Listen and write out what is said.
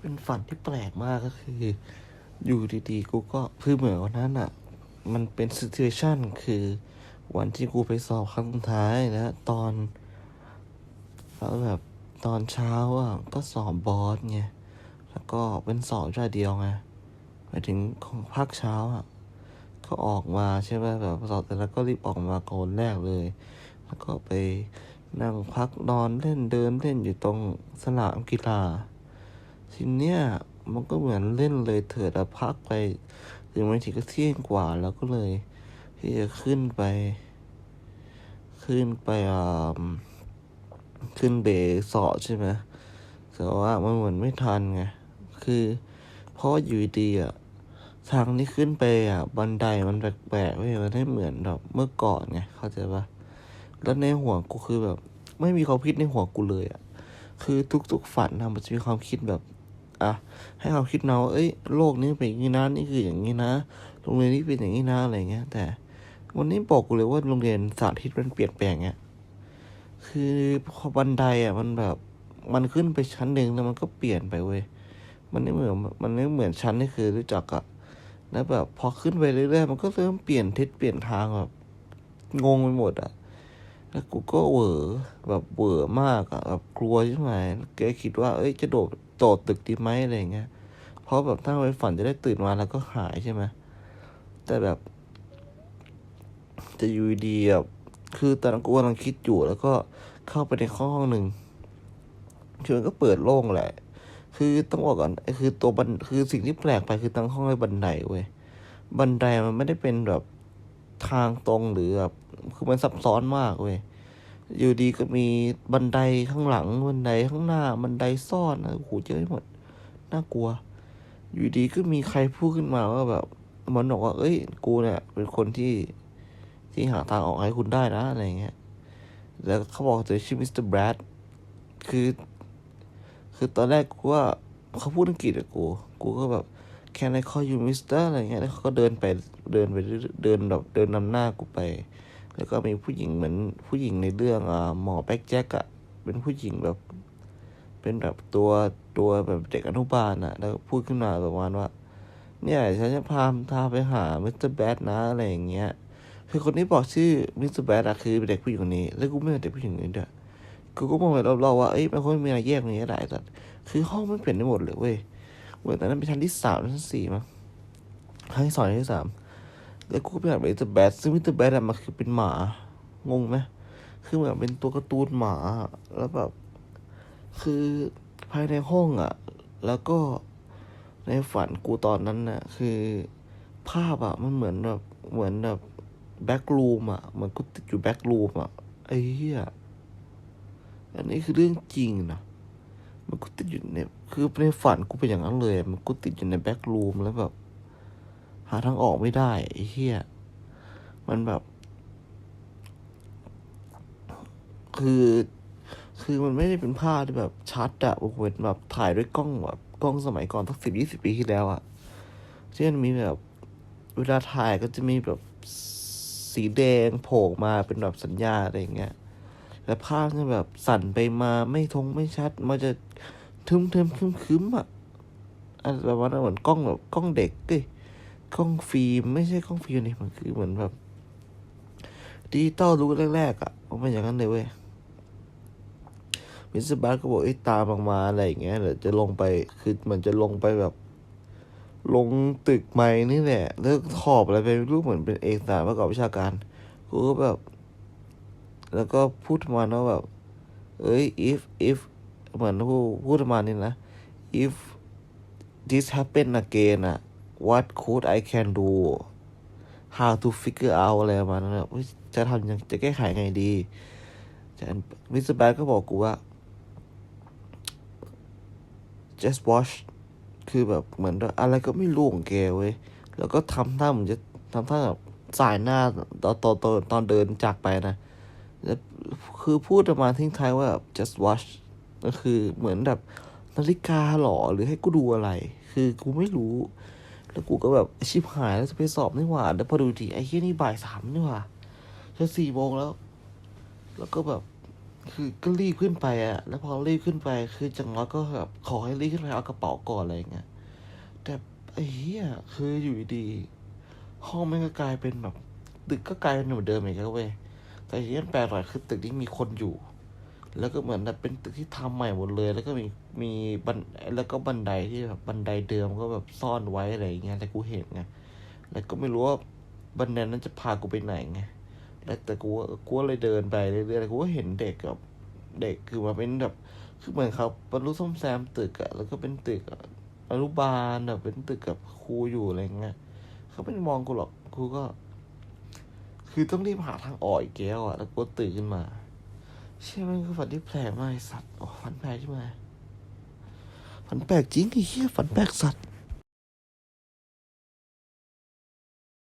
เป็นฝันที่แปลกมากก็คือ อยู่ดีๆ กูก็คือเหมือนวันนั้นอะ มันเป็นซิ t u เ t ชันคือวันที่กูไปสอบครั้งสุดท้ายแล้ว ตอนแล้วแบบตอนเช้าอะก็สอบบอสไงแล้วก็เป็นสอบจ่าเดียวไงหมายถึงของภาคเช้าอะก็ออกมาใช่ไหมแบบสอบเสร็จแล้วก็รีบออกมาโกนแรกเลย แล้วก็ไปนั่งพักนอนเล่นเดินเล่นอยู่ตรงสนามกีฬา ทีเนี้ยมันก็เหมือนเล่นเลยเถิดอะพักไปถึงวันที่ก็เที่ยงกว่าแล้วก็เลย ที่จะขึ้นไป ขึ้นไปอ่าขึ้นเบสอใช่ไหมแต่ว่ามันเหมือนไม่ทันไงคือเพราะว่าอยู่ดีอะทางที่ขึ้นไปอะ บันไดมันแปลกๆเว้ยมันไม่เหมือนแบบเมื่อก่อนไงเข้าใจปะแล้วในหัวกูคือแบบ ไม่มีความคิดในหัวกูเลยอะคือทุกๆฝันนะมันจะมีความคิดแบบ อะให้ควาคิดเราเอ้ยโลกนี้เป็นอย่างนี้นะนี่คืออย่างนี้นะโรงเรียนนี้เป็นอย่างนี้นะอะไรเงี้ย แต่วันนี้บอกกูเลยว่าโรงเรียนสาธิตมันเปลี่ยนแปลงเงี้ยคือพอบันไดอะมันแบบมันขึ้นไปชั้นหนึ่งแล้วมันก็เปลี่ยนไปเว้ยมันไม่เหมือนมันไม่เหมือนชั้นที่เคยรู้จักอะแล้วแบบพอขึ้นไปเรื่อยๆมันก็เริ่มเปลี่ยนทิศเปลี่ยนทางแบบงงไปหมดอะ แล้วกูก็เหวอแบบเหวอมากอะแบบกลัวใช่ไหมแกคิดว่า เอ้ยจะโดดโดดตึกดีไหมอะไรเงี้ยเพราะแบบถ้าไปฝันจะได้ตื่นมาแล้วก็หายใช่ไหมแต่แบบ จะอยู่ดีแบบคือตอนนั้นกูกำลังคิดอยู่แล้วก็เข้าไปในห้องหนึ่งคือมันก็เปิดโล่งแหละ คือต้องบอกก่อนคือตัวบันคือสิ่งที่แปลกไปคือตั้งห้องไอ้บันไดเว้ยบันไดมันไม่ได้เป็นแบบทางตรงหรือแบบ คือมันซับซ้อนมากเว้ยอยู่ดีก็มีบันไดข้างหลัง บันไดข้างหน้า บันไดซ่อนนะโอ้โหเยอะไปหมด น่ากลัว อยู่ดีก็มีใครพูดขึ้นมาว่าแบบมันบอกว่า เอ้ย กูเนี่ย เป็นคนที่ที่หาทางออกให้คุณได้นะ อะไรเงี้ย แล้วเขาบอกตัวชื่อมิสเตอร์แบรดคือ คือตอนแรกกูว่าเขาพูดอังกฤษอะกู กูก็แบบ can I call you mister อะไรเงี้ย แล้วเขาก็เดินไป เดินไป เดินแบบ เดินนำหน้ากูไป แล้วก็มีผู้หญิงเหมือนผู้หญิงในเรื่องอ่าหมอแบ็กแจ็คอะเป็นผู้หญิงแบบ เป็นแบบตัวตัวแบบเด็กอนุบาลอะแล้วพูดขึ้นมาประมาณว่า เนี่ยฉันจะพาพาไปหามิสเตอร์แบดนะอะไรอย่างเงี้ย คือคนที่บอกชื่อมิสเตอร์แบดอะคือเป็นเด็กผู้หญิงคนนี้ แล้วกูไม่เป็นเด็กผู้หญิงคนนี้ด้วยกูก็มองไปรอบๆว่าเอ้ยมันคงไม่มีอะไรแยกตรงนี้ได้แต่คือห้องมันเปลี่ยนได้หมดเลยเว้ยเหมือนตอนนั้นเป็นชั้นที่สามชั้นสี่มั้งชั้นที่สองชั้นที่สาม แล้วกูก็ไปอ่านมิสเตอร์แบดซึ่งมิสเตอร์แบดอะมันคือเป็นหมา งงไหมคือเหมือนเป็นตัวการ์ตูนหมา แล้วแบบ คือภายในห้องอะแล้วก็ในฝันกูตอนนั้นน่ะ คือ ภาพอะมันเหมือนแบบเหมือนแบบแบ็กรูมอะเหมือนกูติดอยู่แบ็กรูมอะไอ้เหี้ยอันนี้คือเรื่องจริงนะมันกูติดอยู่เนี่ยคือในฝันกูเป็นอย่างนั้นเลย มันกูติดอยู่ในแบ็กรูมแล้วแบบ หาทางออกไม่ได้ไอ้เหี้ยมันแบบ คือ คือมันไม่ได้เป็นภาพที่แบบชัดอะเหมือนแบบถ่ายด้วยกล้องแบบกล้องสมัยก่อนสักสิบยี่สิบปีที่แล้วอะเช่นมีแบบ เวลาถ่ายก็จะมีแบบสีแดงโผล่มาเป็นแบบสัญญาอะไรอย่างเงี้ยแต่ภาพจะแบบสั่นไปมาไม่ทงไม่ชัด มันจะทึมทึมคึมคึมอะอะไรประมาณนั้นเหมือนกล้องแบบกล้องเด็กเอ้ย กล้องฟิล์มไม่ใช่กล้องฟิล์มนี่มันคือเหมือนแบบดิจิตอลรู้แรกๆอะมันเป็นอย่างนั้นเลยเว้ยมิสเตอร์บัสก็บอกไอ้ตามออกมาอะไรอย่างเงี้ยเดี๋ยวจะลงไปคือมันจะลงไปแบบ ลงตึกใหม่นี่แหละแล้วขอบอะไรไปรู้เหมือนเป็นเอกสารประกอบวิชาการกูก็แบบ แล้วก็พูดมาณว่าแบบ เอ้ย if if เหมือนพูดพูดมานี้นะ if this happen again อะ what could I can do how to figure out อะไรประมาณนั้นอะเฮ้ยจะทำยังจะแก้ไขไงดีแต่มิสเตอร์แบดก็บอกกูว่า just watch คือแบบเหมือนอะไรก็ไม่รู้ของแกเว้ย แล้วก็ทำท่าเหมือนจะทำท่าแบบสายหน้าตอนตอนตอนตอนเดินจากไปนะแล้วคือพูดประมาณทิ้งท้ายว่า just watch ก็คือเหมือนแบบนาฬิกาหรอหรือให้กูดูอะไร คือกูไม่รู้ แล้วกูก็แบบชิบหายแล้วจะไปสอบนี่หว่า แล้วพอดูทีไอ้เหี้ยนี่บ่ายสามนี่หว่าจะสี่โมงแล้ว แล้วก็แบบ คือก็รีบขึ้นไปอะแล้วพอรีบขึ้นไป คือจังหวะก็แบบขอให้รีบขึ้นไปเอากระเป๋าก่อนอะไรเงี้ย แต่ไอ้เหี้ยคืออยู่ดีห้องม่งก็กลายเป็นแบบตึกก็กลายเป็นเหมือนเดิมอีกแล้วเว้ยแต่ที่แปลกหน่อยคือตึกนี้มีคนอยู่ แล้วก็เหมือนแบบเป็นตึกที่ทำใหม่หมดเลย แล้วก็มีมีบันแล้วก็บันไดที่แบบบันไดเดิมก็แบบซ่อนไว้อะไรอย่างเงี้ยแต่กูเห็นไงแล้วก็ไม่รู้ว่าบันไดนั้นจะพากูไปไหนไงแล้วแต่กูกูเลยเดินไปเรื่อยๆแล้วกูก็เห็นเด็กกับเด็กคือมาเป็นแบบคือเหมือนเขาบรรลุซ่อมแซมตึกอะแล้วก็เป็นตึกอนุบาลแบบเป็นตึกกับครูอยู่อะไรเงี้ยเขาไม่มองกูหรอกกูก็ คือต้องรีบหาทางออกอีกแก้วอะแล้วกูก็ตื่นขึ้นมา เชื่อมันคือฝันที่แปลกมากไอสัตว์โอ้ฝันแปลกใช่ไหมฝันแปลกจริงไอ้เหี้ยฝันแปลกสัตว์